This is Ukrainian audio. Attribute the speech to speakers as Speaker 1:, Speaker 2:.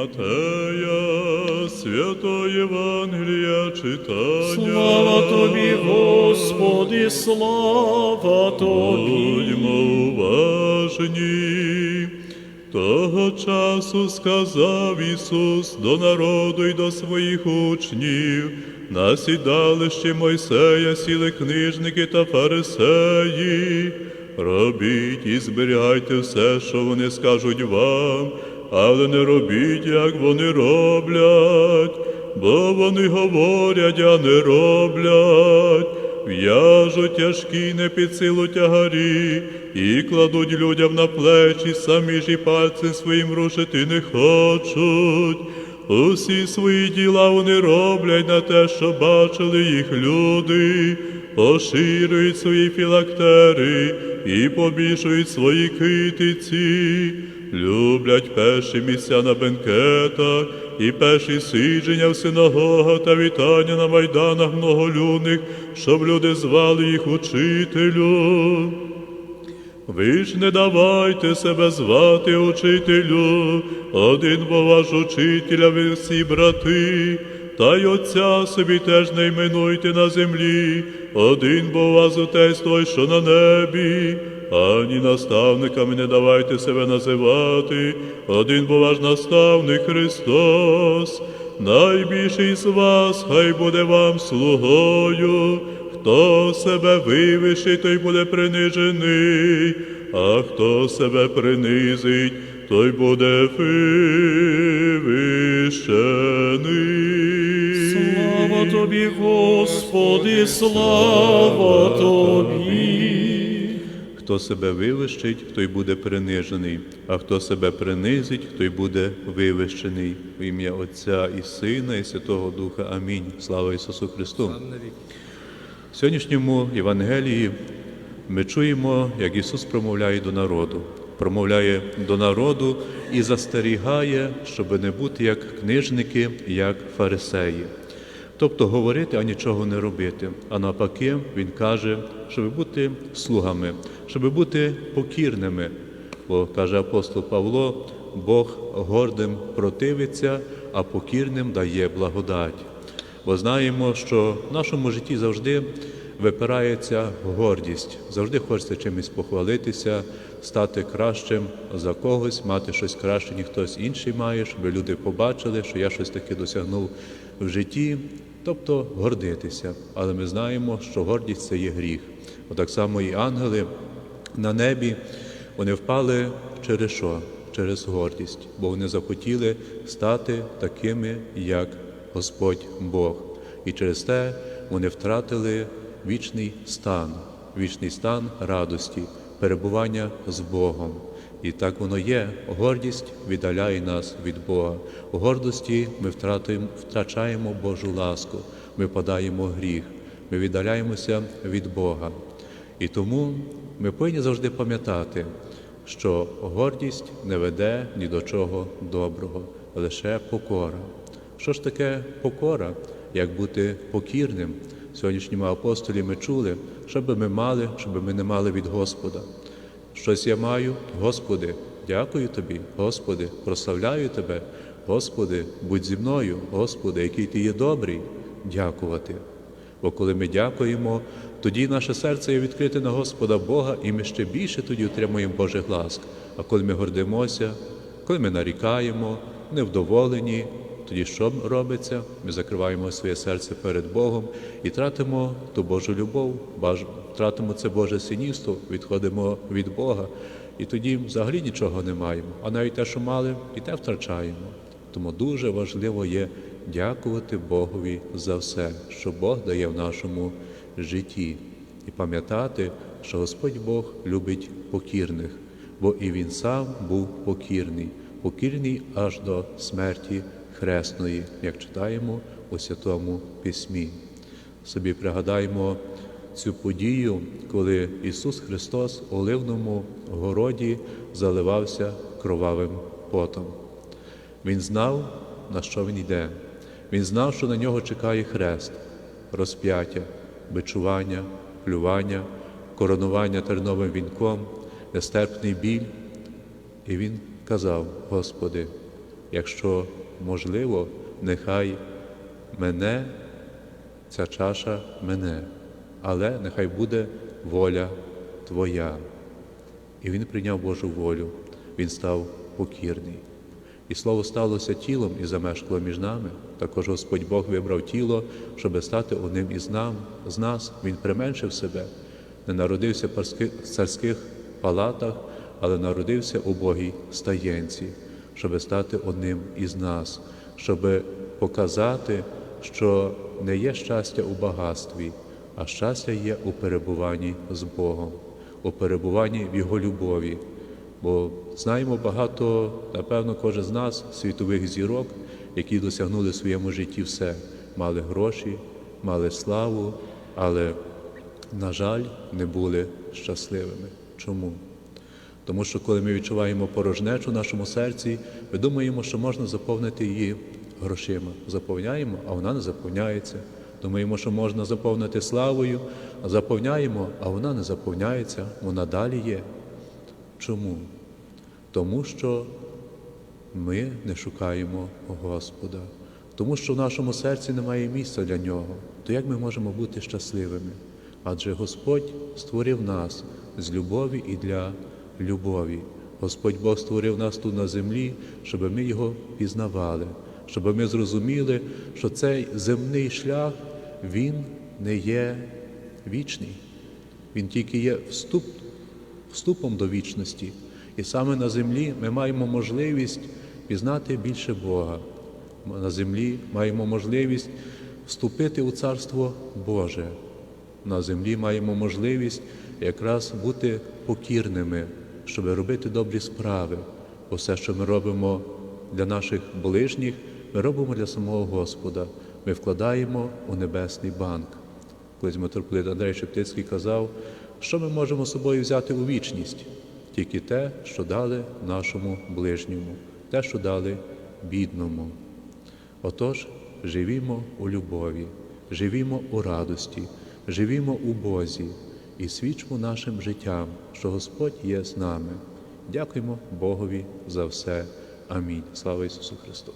Speaker 1: Матея, свято Євангелія читання.
Speaker 2: Слава тобі, Господи, слава тобі.
Speaker 1: Будьмо уважні. Того часу сказав Ісус до народу й до своїх учнів. На сідалище Мойсея сіли книжники та фарисеї. Робіть і зберігайте все, що вони скажуть вам, але не робіть, як вони роблять, бо вони говорять, а не роблять. В'яжуть тяжкі не під силу тягарі, і кладуть людям на плечі, самі ж і пальцем своїм рушити не хочуть. Усі свої діла вони роблять на те, що бачили їх люди, поширюють свої філактери і побільшують свої китиці, люблять перші місця на бенкетах і перші сидження в синагогах та вітання на майданах многолюдних, щоб люди звали їх учителю. Ви ж не давайте себе звати учителю, один бо ваш учителя ви всі брати, та й отця собі теж не іменуйте на землі, один бо вас отець той, що на небі, ані наставниками не давайте себе називати, один бо ваш наставник Христос, найбільший з вас, хай буде вам слугою. Хто себе вивищить, той буде принижений, а хто себе принизить, той буде вивищений.
Speaker 2: Слава тобі, Господи, слава тобі.
Speaker 1: Хто себе вивищить, той буде принижений, а хто себе принизить, той буде вивищений. В ім'я Отця і Сина, і Святого Духа. Амінь. Слава Ісусу Христу. В сьогоднішньому Євангелії ми чуємо, як Ісус промовляє до народу, промовляє до народу і застерігає, щоб не бути як книжники, як фарисеї. Тобто говорити, а нічого не робити. А навпаки, Він каже, щоб бути слугами, щоб бути покірними. Бо каже апостол Павло, Бог гордим противиться, а покірним дає благодать. Бо знаємо, що в нашому житті завжди випирається гордість, завжди хочеться чимось похвалитися, стати кращим за когось, мати щось краще, ніж хтось інший має, щоб люди побачили, що я щось таке досягнув в житті, тобто гордитися. Але ми знаємо, що гордість це є гріх. Отак само і ангели на небі вони впали через що? Через гордість, бо вони захотіли стати такими, як Господь Бог. І через те вони втратили вічний стан, вічний стан радості, перебування з Богом. І так воно є. Гордість віддаляє нас від Бога. У гордості ми втрачаємо Божу ласку, ми падаємо гріх, ми віддаляємося від Бога. І тому ми повинні завжди пам'ятати, що гордість не веде ні до чого доброго, лише покора. Що ж таке покора, як бути покірним? Сьогоднішньому апостолі ми чули, що би ми мали, щоб ми не мали від Господа. Щось я маю, Господи, дякую Тобі, Господи, прославляю Тебе, Господи, будь зі мною, Господи, який Ти є добрий, дякувати. Бо коли ми дякуємо, тоді наше серце є відкрите на Господа Бога, і ми ще більше тоді отримуємо Божих ласк. А коли ми гордимося, коли ми нарікаємо, невдоволені, тоді що робиться? Ми закриваємо своє серце перед Богом і тратимо ту Божу любов, тратимо це Боже синівство, відходимо від Бога. І тоді взагалі нічого не маємо. А навіть те, що мали, і те втрачаємо. Тому дуже важливо є дякувати Богові за все, що Бог дає в нашому житті, і пам'ятати, що Господь Бог любить покірних, бо і Він сам був покірний, покірний аж до смерті хресної, як читаємо у Святому Письмі. Собі пригадаємо цю подію, коли Ісус Христос у Оливному городі заливався кровавим потом. Він знав, на що він йде. Він знав, що на нього чекає хрест, розп'яття, бичування, плювання, коронування терновим вінком, нестерпний біль. І він казав: Господи, якщо можливо, нехай мене, ця чаша мене, але нехай буде воля Твоя. І він прийняв Божу волю, він став покірний. І слово сталося тілом і замешкало між нами. Також Господь Бог вибрав тіло, щоб стати одним із нам, з нас. Він применшив себе, не народився в царських палатах, але народився у Богій стаєнці, щоб стати одним із нас, щоб показати, що не є щастя у багатстві, а щастя є у перебуванні з Богом, у перебуванні в Його любові. Бо знаємо багато, напевно, кожен з нас світових зірок, які досягнули в своєму житті все, мали гроші, мали славу, але, на жаль, не були щасливими. Чому? Тому що коли ми відчуваємо порожнечу в нашому серці, ми думаємо, що можна заповнити її грошима. Заповняємо, а вона не заповняється. Думаємо, що можна заповнити славою, а заповняємо, а вона не заповняється, вона далі є. Чому? Тому що ми не шукаємо Господа, тому що в нашому серці немає місця для нього. То як ми можемо бути щасливими? Адже Господь створив нас з любові і для любові. Господь Бог створив нас тут на землі, щоб ми його пізнавали, щоб ми зрозуміли, що цей земний шлях він не є вічний. Він тільки є вступ, вступом до вічності. І саме на землі ми маємо можливість пізнати більше Бога. На землі маємо можливість вступити у Царство Боже. На землі маємо можливість якраз бути покірними, щоб робити добрі справи. Бо все, що ми робимо для наших ближніх, ми робимо для самого Господа. Ми вкладаємо у небесний банк. Колись митрополит Андрей Шептицький казав, що ми можемо з собою взяти у вічність, тільки те, що дали нашому ближньому, те, що дали бідному. Отож, живімо у любові, живімо у радості, живімо у Бозі і свідчимо нашим життям, що Господь є з нами. Дякуємо Богові за все. Амінь. Слава Ісусу Христу!